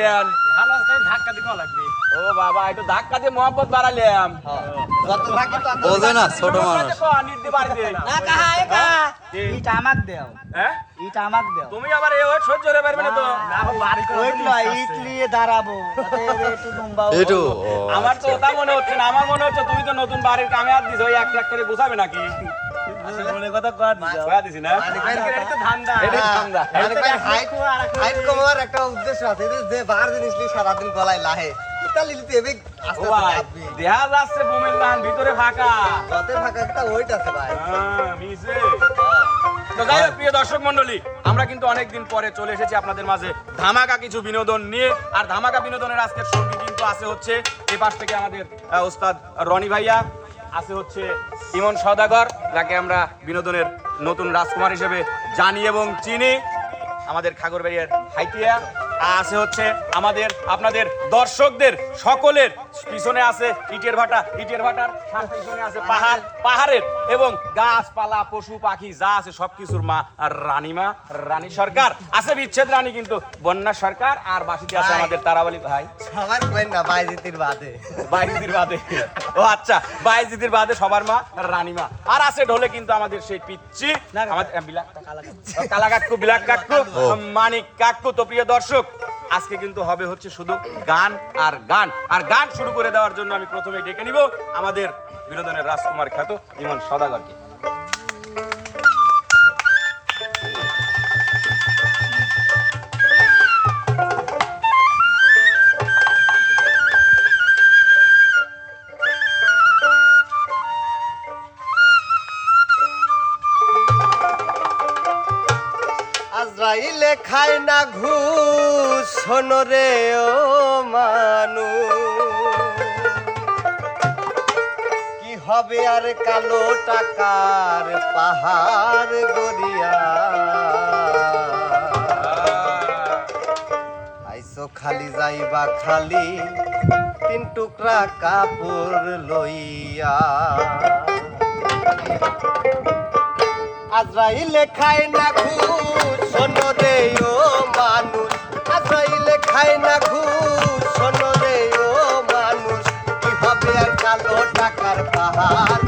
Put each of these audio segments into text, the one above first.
আছেন ভালো আছে ধাক্কা লাগবে। ও বাবা একটু ধাক্কা দিয়ে বাড়ালাম যত থাকি বোঝে না ছোট মানুষ। নির্দি বাড়িতে না কাহা এ কাহা? ইটা আমাক দেও। হ্যাঁ? ইটা আমাক দেও। তুমি আবার এ ওয়েট সহ্য করে পারবে না তো। না বাড়ি করে ওইট লয় ইট লিয়ে দাঁড়াবো। একটু একটু আমার তো ওটা মনে হচ্ছে না আমার মনে হচ্ছে তুমি তো নতুন বাড়ির কামে হাত দিছো ওই এক লাখ করে গুছাবে নাকি? মনে কথা কর দিছো। কয়া দিছি না? এটা তো ধান্দা। এটাই ধান্দা। মানে ভাই হাইট হাইট কমার একটা উদ্দেশ্য আছে। যে বার জিনিস লিয়ে সারাদিন গলায় লাহে তা লিলিতে এবে আস্তে আস্তে আপনি যাচ্ছে বোমের লান ভিতরে ফাঁকা। যতে ফাঁকা একটা ওইট আছে ভাই। হ্যাঁ, মিশে। তো যাই হোক প্রিয় দর্শক মন্ডলী আমরা কিন্তু অনেকদিন পরে চলে এসেছি আপনাদের মাঝে ধামাকা কিছু বিনোদন নিয়ে। আর ধামাকা বিনোদনের আজকের সঙ্গী কিন্তু আছে হচ্ছে এই পাশ থেকে আমাদের ওস্তাদ রনি ভাইয়া। আছে হচ্ছে ইমন সদাগর, যাকে আমরা বিনোদনের নতুন রাজকুমার হিসেবে জানি এবং চিনি। আমাদের খাগড়বাড়িয়ার হাইতিয়া। আছে হচ্ছে আমাদের, আপনাদের দর্শকদের সকলের পিছনে আছে ইটের ভাটা ইটের ভাটার পিছনে আছে পাহাড় পাহাড়ের এবং গাছপালা পশু পাখি যা আছে সবকিছুর মা আর রানীমা রানী সরকার। আছে বিচ্ছেদ রানী কিন্তু বন্যা সরকার আর বাসিতে আছে আমাদের তারাবলী ভাই। সবার কই না বাইজিতির বাদে। বাইজিদির বাদে। ও আচ্ছা বাইজিদির বাদে সবার মা রানীমা। আর আছে ঢোলে কিন্তু আমাদের সেই পিচ্ছি আমাদের বিলাক কালা কাকু বিলাক কাকু মানিক কাকু তো প্রিয় দর্শক আজকে কিন্তু হবে হচ্ছে শুধু গান আর গান। আর গান শুরু করে দেওয়ার জন্য আমি প্রথমে ডেকে নিব আমাদের বিনোদনের রাজকুমার খ্যাত ইমন সদাগরকে। খায় না ঘুষ রে ও মানু। কি হবে আর কালো টাকার পাহাড় গড়িয়া? আইসো খালি যাইবা খালি, তিন টুকরা কাপড় লইয়া। আজরাইলে খায় না ঘুষ, শোনো রে ও মানুষ। আজরাইলে খায় না ঘুষ, শোনো রে ও মানুষ। কি হবে আর কালো টাকার পাহাড়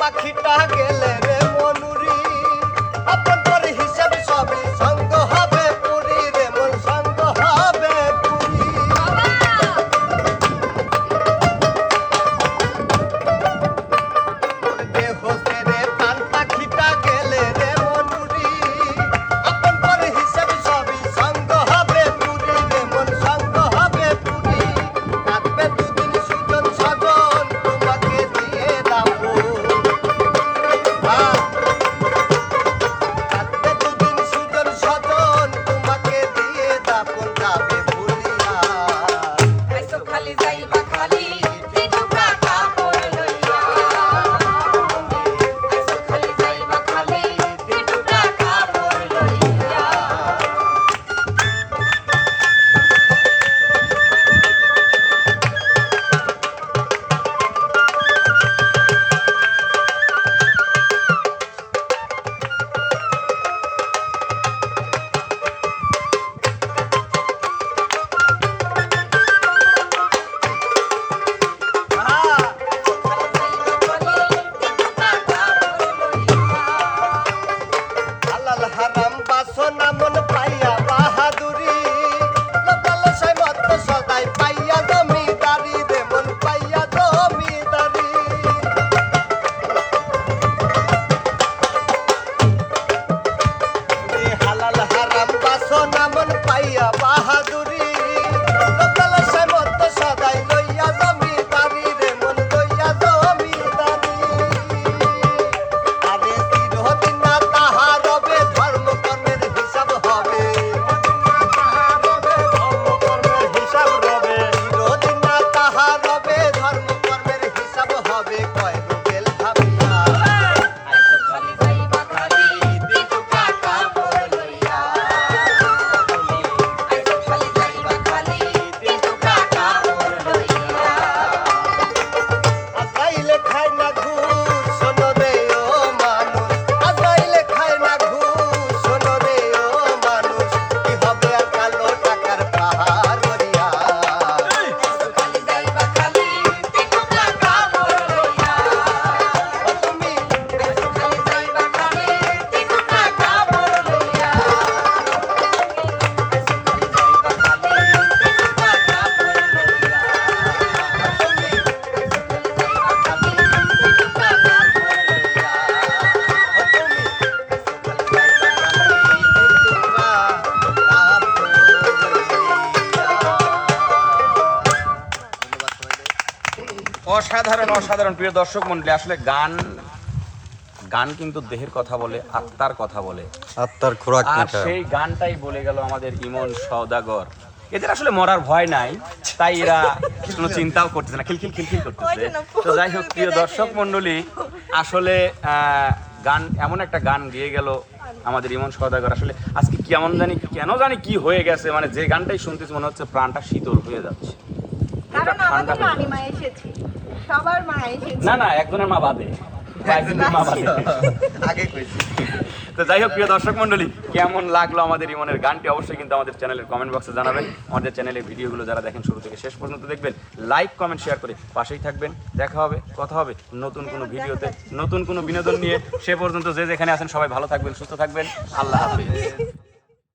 पखिटा गेले। অসাধারণ প্রিয় দর্শক মন্ডলী আসলে গান গান কিন্তু দেহের কথা বলে আত্মার কথা বলে। আত্মার খোরাক আর সেই গানটাই বলে গেল আমাদের ইমন সওদাগর। এদের আসলে মরার ভয় নাই তাই এরা কোনো চিন্তাও করতেছে না খিলখিল খিলখিল করতেছে। তো যাই হোক প্রিয় দর্শক মন্ডলী আসলে আহ, গান এমন একটা গান গিয়ে গেল আমাদের ইমন সওদাগর। আসলে আজকে কেমন জানি কেন জানি কি হয়ে গেছে মানে যে গানটাই শুনতেছি মনে হচ্ছে প্রাণটা শীতল হয়ে যাচ্ছে। এটা ঠান্ডা মা এসেছে। সবার মা এসেছে। না না একজনের মা বাদে। তো যাই হোক প্রিয় দর্শক মন্ডলী কেমন লাগল আমাদের ইমনের গানটি? অবশ্যই কিন্তু আমাদের চ্যানেলের কমেন্ট বক্সে জানাবেন। আমাদের চ্যানেলের ভিডিওগুলো যারা দেখেন শুরু থেকে শেষ পর্যন্ত দেখবেন লাইক কমেন্ট শেয়ার করে পাশেই থাকবেন। দেখা হবে কথা হবে নতুন কোনো ভিডিওতে নতুন কোনো বিনোদন নিয়ে। সে পর্যন্ত যে যেখানে আছেন সবাই ভালো থাকবেন সুস্থ থাকবেন। আল্লাহ হাফিজ।